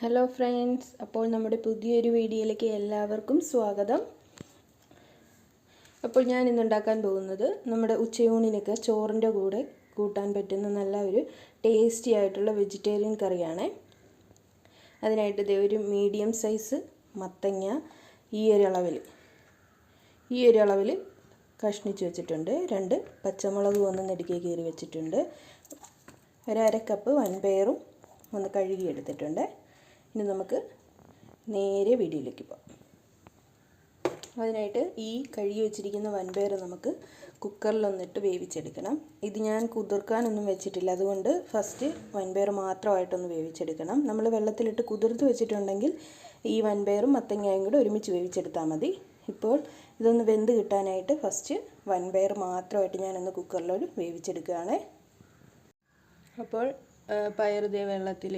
Hello friends അപ്പോൾ നമ്മുടെ പുതിയൊരു വീഡിയോയിലേക്ക് എല്ലാവർക്കും സ്വാഗതം. അപ്പോൾ ഞാൻ ഇന്ന് ഉണ്ടാക്കാൻ പോകുന്നത് നമ്മുടെ ഉച്ചയൂണിനൊക്കെ ചോറിന്റെ കൂടെ കൂട്ടാൻ പറ്റുന്ന നല്ല ഒരു ടേസ്റ്റി ആയിട്ടുള്ള വെജിറ്റേറിയൻ കറിയാണ്. അതിനായിട്ട് ഇതേ ഒരു മീഡിയം സൈസ് മത്തങ്ങ ഈ ഒരു അളവിൽ ഈ ഒരു അളവിൽ കഷ്ണിച്ച് വെച്ചിട്ടുണ്ട്. രണ്ട് പച്ചമുളക് ഒന്ന് നെടുക്കി കീറി വെച്ചിട്ടുണ്ട്. ഒരു അര കപ്പ് വൻപയറും ഒന്ന് കഴുകിയെടുത്തിട്ടുണ്ട്. ഇനി നമുക്ക് നേരെ വീഡിയോയിലേക്ക് പോകാം. അതിനായിട്ട് ഈ കഴുകി വെച്ചിരിക്കുന്ന വൻപയർ നമുക്ക് കുക്കറിലൊന്നിട്ട് വേവിച്ചെടുക്കണം. ഇത് ഞാൻ കുതിർക്കാനൊന്നും വെച്ചിട്ടില്ല. അതുകൊണ്ട് ഫസ്റ്റ് വൻപയർ മാത്രമായിട്ടൊന്ന് വേവിച്ചെടുക്കണം. നമ്മൾ വെള്ളത്തിലിട്ട് കുതിർത്ത് വെച്ചിട്ടുണ്ടെങ്കിൽ ഈ വൻപയറും മത്തങ്ങയും കൂടെ ഒരുമിച്ച് വേവിച്ചെടുത്താൽ മതി. ഇപ്പോൾ ഇതൊന്ന് വെന്ത് കിട്ടാനായിട്ട് ഫസ്റ്റ് വൻപയർ മാത്രമായിട്ട് ഞാനൊന്ന് കുക്കറിലൊരു വേവിച്ചെടുക്കുകയാണ്. അപ്പോൾ പയർ ഇതേ വെള്ളത്തിൽ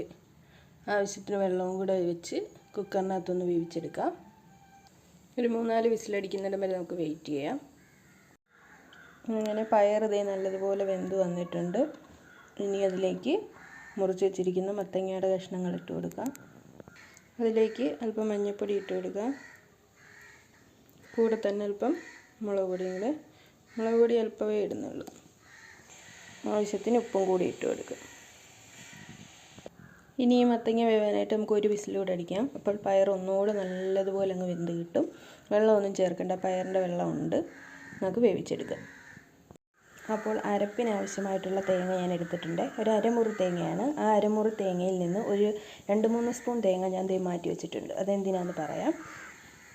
ആവശ്യത്തിന് വെള്ളവും കൂടെ വെച്ച് കുക്കറിനകത്തൊന്ന് വേവിച്ചെടുക്കാം. ഒരു മൂന്നാൽ വിസിലടിക്കുന്നിടം വരെ നമുക്ക് വെയിറ്റ് ചെയ്യാം. അങ്ങനെ പയർ നല്ലതുപോലെ വെന്ത് വന്നിട്ടുണ്ട്. ഇനി അതിലേക്ക് മുറിച്ച് വെച്ചിരിക്കുന്ന മത്തങ്ങയുടെ കഷ്ണങ്ങൾ ഇട്ട് കൊടുക്കാം. അതിലേക്ക് അല്പം മഞ്ഞൾപ്പൊടി ഇട്ട് കൊടുക്കാം. കൂടെ തന്നെ അല്പം മുളക് പൊടിയും കൂടെ. മുളക് പൊടി അല്പമേ ഇടുന്നുള്ളൂ. ആവശ്യത്തിന് ഉപ്പും കൂടി ഇട്ട് കൊടുക്കുക ഇനി ഈ മത്തങ്ങ വേവാനായിട്ട് നമുക്ക് ഒരു വിസിലൂടെ അടിക്കാം. അപ്പോൾ പയർ ഒന്നുകൂടെ നല്ലതുപോലെ അങ്ങ് വെന്ത് കിട്ടും. വെള്ളമൊന്നും ചേർക്കേണ്ട. പയറിന്റെ വെള്ളമുണ്ട്. നമുക്ക് വേവിച്ചെടുക്കാം. അപ്പോൾ അരപ്പിനാവശ്യമായിട്ടുള്ള തേങ്ങ ഞാൻ എടുത്തിട്ടുണ്ട്. ഒരു അരമുറി തേങ്ങയാണ്. ആ അരമുറി തേങ്ങയിൽ നിന്ന് ഒരു രണ്ട് മൂന്ന് സ്പൂൺ തേങ്ങ ഞാൻ ദേ മാറ്റി വെച്ചിട്ടുണ്ട്. അതെന്തിനാന്ന് പറയാം.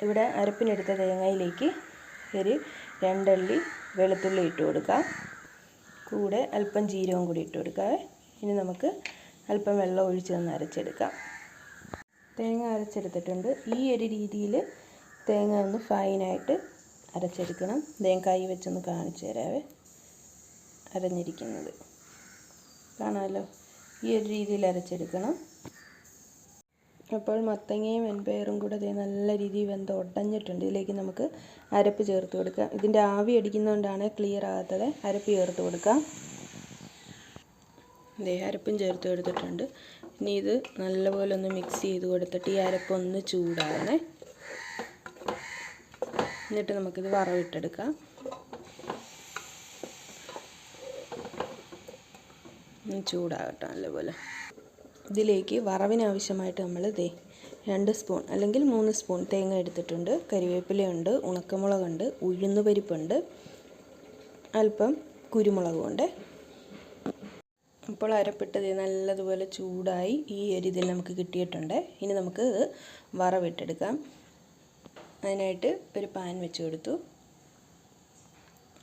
ഇവിടെ അരപ്പിനെടുത്ത തേങ്ങയിലേക്ക് ഒരു രണ്ടള്ളി വെളുത്തുള്ളി ഇട്ട് കൊടുക്കാം. കൂടെ അല്പം ജീരകം കൂടി ഇട്ട് കൊടുക്കാം. ഇനി നമുക്ക് അല്പം വെള്ളം ഒഴിച്ച് ഒന്ന് അരച്ചെടുക്കാം. തേങ്ങ അരച്ചെടുത്തിട്ടുണ്ട്. ഈ ഒരു രീതിയിൽ തേങ്ങ ഒന്ന് ഫൈനായിട്ട് അരച്ചെടുക്കണം. തേങ്ങ വെച്ചൊന്ന് കാണിച്ചു തരാവേ. അരഞ്ഞിരിക്കുന്നത്. കാണാമല്ലോ? ഈ ഒരു രീതിയിൽ അരച്ചെടുക്കണം. അപ്പോൾ മത്തങ്ങയും വെൺപയറും കൂടെ അതേ നല്ല രീതിയിൽ വെന്ത് ഉടഞ്ഞിട്ടുണ്ട് ഇതിലേക്ക് നമുക്ക് അരപ്പ് ചേർത്ത് കൊടുക്കാം. ഇതിന്റെ ആവി അടിക്കുന്നതുകൊണ്ടാണ് ക്ലിയർ ആകാത്തത്. അരപ്പ് ചേർത്ത് കൊടുക്കാം. ദേ അരപ്പും ചേർത്ത് കൊടുത്തിട്ടുണ്ട് ഇനി ഇത് നല്ലപോലെ ഒന്ന് മിക്സ് ചെയ്ത് കൊടുത്തിട്ട് ഈ അരപ്പൊന്ന് ചൂടാവണേ. എന്നിട്ട് നമുക്കിത് വറവിട്ടെടുക്കാം. ചൂടാകട്ടെ നല്ലപോലെ. ഇതിലേക്ക് വറവിനാവശ്യമായിട്ട് നമ്മൾ ദേ രണ്ട് സ്പൂൺ അല്ലെങ്കിൽ മൂന്ന് സ്പൂൺ തേങ്ങ എടുത്തിട്ടുണ്ട്. കരിവേപ്പിലയുണ്ട് ഉണക്കമുളകുണ്ട് ഉഴുന്ന് പരിപ്പുണ്ട് അല്പം കുരുമുളകുമുണ്ട് അപ്പോൾ അരപ്പിട്ടത് നല്ലതുപോലെ ചൂടായി ഈ ഒരു ഇതിൽ നമുക്ക് കിട്ടിയിട്ടുണ്ട്. ഇനി നമുക്ക് വറവിട്ടെടുക്കാം. അതിനായിട്ട് ഒരു പാൻ വെച്ച് കൊടുത്തു.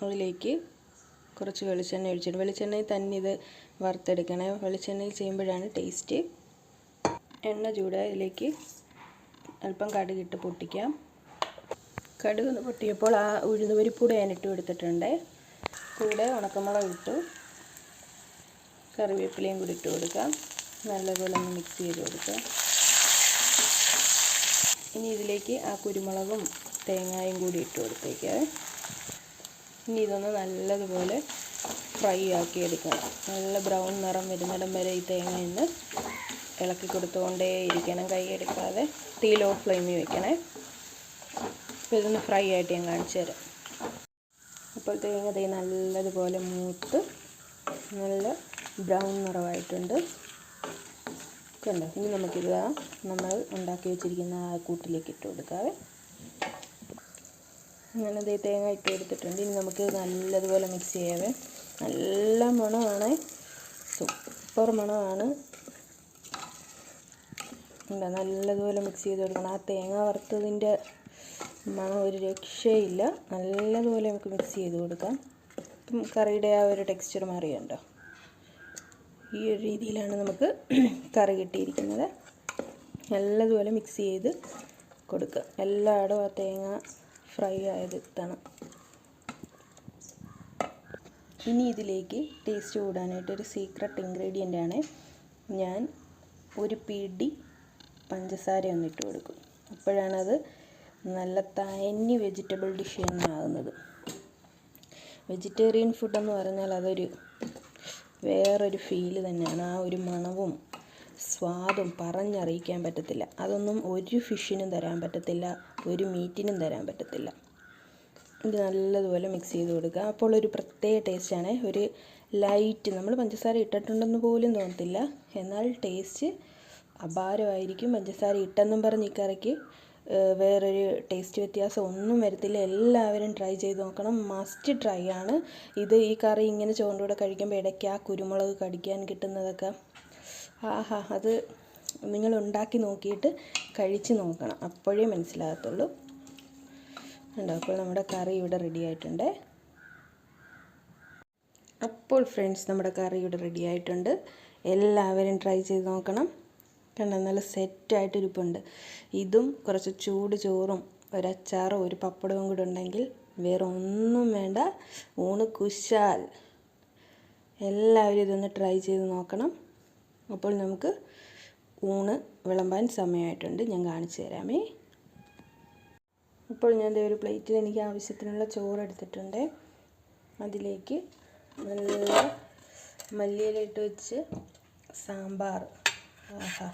അതിലേക്ക് കുറച്ച് വെളിച്ചെണ്ണ ഒഴിച്ചിട്ട് വെളിച്ചെണ്ണയിൽ തന്നെ ഇത് വറുത്തെടുക്കണേ. വെളിച്ചെണ്ണയിൽ ചെയ്യുമ്പോഴാണ് ടേസ്റ്റ്. എണ്ണ ചൂടായതിലേക്ക് അല്പം കടുകിട്ട് പൊട്ടിക്കാം. കടുക് ഒന്ന് പൊട്ടിയപ്പോൾ ആ ഉഴുന്ന് പരിപ്പൂടെ ഞാൻ ഇട്ട് കൊടുത്തിട്ടുണ്ട്. കൂടെ ഉണക്കമുളക് ഇട്ടു. കറിവേപ്പിലയും കൂടി ഇട്ട് കൊടുക്കാം. നല്ലപോലെ ഒന്ന് മിക്സ് ചെയ്ത് കൊടുക്കുക ഇനി ഇതിലേക്ക് ആ കുരുമുളകും തേങ്ങായും കൂടി ഇട്ട് കൊടുത്തേക്കാം. ഇനി ഇതൊന്ന് നല്ലതുപോലെ ഫ്രൈ ആക്കി എടുക്കണം. നല്ല ബ്രൗൺ നിറം വരുന്നിടം വരെ ഈ തേങ്ങ ഇന്ന് ഇളക്കി കൊടുത്തുകൊണ്ടേ ഇരിക്കണം. കൈ എടുക്കാതെ തീ ലോ ഫ്ലെയിമിൽ വെക്കണേ. അപ്പോൾ ഇതൊന്ന് ഫ്രൈ ആയിട്ട് ഞാൻ കാണിച്ചു തരാം. അപ്പോൾ തേങ്ങ തേ നല്ലതുപോലെ മൂത്ത് നല്ല ബ്രൗൺ നിറമായിട്ടുണ്ട്. കണ്ടോ? ഇനി നമുക്കിത് നമ്മൾ ഉണ്ടാക്കി വെച്ചിരിക്കുന്ന ആ കൂട്ടിലേക്ക് ഇട്ട് കൊടുക്കാവേ. അങ്ങനെ ഇതേ തേങ്ങ ഇട്ട് കൊടുത്തിട്ടുണ്ട് ഇനി നമുക്ക് നല്ലതുപോലെ മിക്സ് ചെയ്യാവേ. നല്ല മണമാണ്. സൂപ്പർ മണമാണ്. എന്താ നല്ലതുപോലെ മിക്സ് ചെയ്ത് കൊടുക്കണം. ആ തേങ്ങ വറുത്തതിന്റെ മണം ഒരു രക്ഷയില്ല. നല്ലതുപോലെ നമുക്ക് മിക്സ് ചെയ്ത് കൊടുക്കാം. കറിയുടെ ആ ഒരു ടെക്സ്ചർ മാറിയുണ്ടോ? ഈ ഒരു രീതിയിലാണ് നമുക്ക് കറി കിട്ടിയിരിക്കുന്നത്. നല്ലതുപോലെ മിക്സ് ചെയ്ത് കൊടുക്കുക. എല്ലായിടും ആ തേങ്ങ ഫ്രൈ ആയത് എത്തണം ഇനി ഇതിലേക്ക് ടേസ്റ്റ് കൂടാനായിട്ട് ഒരു സീക്രട്ട് ഇൻഗ്രീഡിയന്റ് ആണ് ഞാൻ ഒരു പിടി പഞ്ചസാര ഒന്നിട്ട് കൊടുക്കും. അപ്പോഴാണത് നല്ല തനി വെജിറ്റബിൾ ഡിഷ് തന്നെ ആകുന്നത്. വെജിറ്റേറിയൻ ഫുഡ് എന്ന് പറഞ്ഞാൽ അതൊരു വേറൊരു ഫീൽ തന്നെയാണ്. ആ ഒരു മണവും സ്വാദും പറഞ്ഞറിയിക്കാൻ പറ്റത്തില്ല. അതൊന്നും ഒരു ഫിഷിനും തരാൻ പറ്റത്തില്ല. ഒരു മീറ്റിനും തരാൻ പറ്റത്തില്ല. ഇത് നല്ലതുപോലെ മിക്സ് ചെയ്ത് കൊടുക്കുക. അപ്പോൾ ഒരു പ്രത്യേക ടേസ്റ്റാണ് ഒരു ലൈറ്റ് നമ്മൾ പഞ്ചസാര ഇട്ടിട്ടുണ്ടെന്ന് പോലും തോന്നത്തില്ല. എന്നാൽ ടേസ്റ്റ് അപാരമായിരിക്കും. പഞ്ചസാര ഇട്ടെന്നും പറഞ്ഞ് ഈ കറിക്ക് ഏഹ്, വേറൊരു ടേസ്റ്റ് വ്യത്യാസം ഒന്നും വരത്തില്ല. എല്ലാവരും ട്രൈ ചെയ്ത് നോക്കണം. മസ്റ്റ് ട്രൈ ആണ്. ഇത് ഈ കറി ഇങ്ങനെ ചോറിന്റെ കഴിക്കുമ്പോൾ ഇടയ്ക്ക് ആ കുരുമുളക് കടിക്കാൻ കിട്ടുന്നതൊക്കെ. ആഹാ അത് നിങ്ങൾ ഉണ്ടാക്കി നോക്കിയിട്ട് കഴിച്ച് നോക്കണം. അപ്പോഴേ മനസ്സിലാകത്തുള്ളൂ. ഉണ്ടോ അപ്പോൾ നമ്മുടെ കറി ഇവിടെ റെഡി ആയിട്ടുണ്ട്. അപ്പോൾ ഫ്രണ്ട്സ് നമ്മുടെ കറി ഇവിടെ റെഡി ആയിട്ടുണ്ട്. എല്ലാവരും ട്രൈ ചെയ്ത് നോക്കണം. കണ്ടോ നല്ല സെറ്റായിട്ട് ഇരിപ്പുണ്ട് ഇതും കുറച്ച് ചൂട് ചോറും ഒരച്ചാറും ഒരു പപ്പടവും കൂടെ ഉണ്ടെങ്കിൽ വേറെ ഒന്നും വേണ്ട. ഊണ് കുശാൽ. എല്ലാവരും ഇതൊന്ന് ട്രൈ ചെയ്ത് നോക്കണം. അപ്പോൾ നമുക്ക് ഊണ് വിളമ്പാൻ സമയമായിട്ടുണ്ട്. ഞാൻ കാണിച്ചു തരാമേ. ഇപ്പോൾ ഞാൻ ഒരു പ്ലേറ്റിൽ എനിക്ക് ആവശ്യത്തിനുള്ള ചോറ് എടുത്തിട്ടുണ്ട്. അതിലേക്ക് നല്ല മല്ലിയിലിട്ട് വെച്ച് സാമ്പാർ. ആഹാ.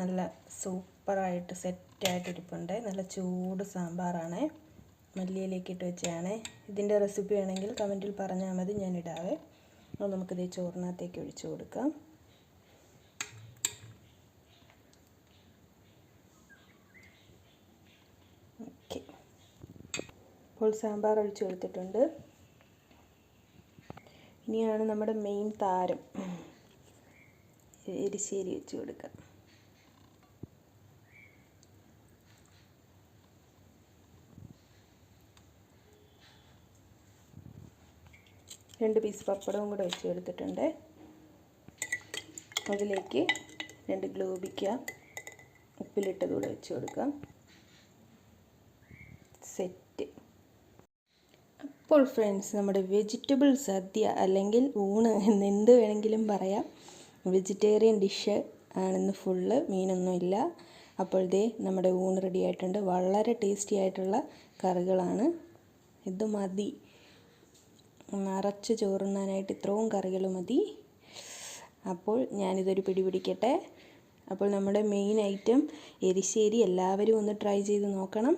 നല്ല സൂപ്പറായിട്ട് സെറ്റായിട്ട് ഇരിപ്പുണ്ട് നല്ല ചൂട് സാമ്പാറാണ്. മല്ലിയിലേക്ക് ഇട്ട് വെച്ചാണ് ഇതിന്റെ റെസിപ്പി ആണെങ്കിൽ കമന്റിൽ പറഞ്ഞാൽ മതി ഞാൻ ഇടാവേ. അപ്പോൾ നമുക്കിത് ചോറിനകത്തേക്ക് ഒഴിച്ചു കൊടുക്കാം. ഓക്കെ. ഇപ്പോൾ സാമ്പാർ ഒഴിച്ചു കൊടുത്തിട്ടുണ്ട്. ഇനിയാണ് നമ്മുടെ മെയിൻ താരം. എരിശ്ശേരി വെച്ച് കൊടുക്കാം. രണ്ട് പീസ് പപ്പടവും കൂടെ വെച്ച് കൊടുത്തിട്ടുണ്ട്. അതിലേക്ക് രണ്ട് ഗ്ലോബിക്ക ഉപ്പിലിട്ടത് കൂടെ വെച്ച് കൊടുക്കാം. സെറ്റ് അപ്പോൾ ഫ്രണ്ട്സ് നമ്മുടെ വെജിറ്റബിൾ സദ്യ അല്ലെങ്കിൽ ഊണ് എന്ന് എന്ത് വേണമെങ്കിലും പറയാം. വെജിറ്റേറിയൻ ഡിഷ് ആണെന്ന് ഫുള്ള് മീനൊന്നുമില്ല അപ്പോൾ ദേ നമ്മുടെ ഊണ് റെഡി ആയിട്ടുണ്ട്. വളരെ ടേസ്റ്റി ആയിട്ടുള്ള കറികളാണ്. ഇത് മതി. നിറച്ച് ചോറുണ്ണാനായിട്ട് ഇത്രയും കറികൾ മതി. അപ്പോൾ ഞാനിതൊരു പിടി പിടിക്കട്ടെ. അപ്പോൾ നമ്മുടെ മെയിൻ ഐറ്റം എരിശ്ശേരി എല്ലാവരും ഒന്ന് ട്രൈ ചെയ്ത് നോക്കണം.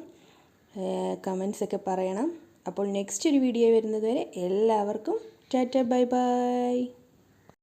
കമൻസ് ഒക്കെ പറയണം. അപ്പോൾ നെക്സ്റ്റ് ഒരു വീഡിയോ വരുന്നത് വരെ എല്ലാവർക്കും ടാറ്റ ബൈ ബൈ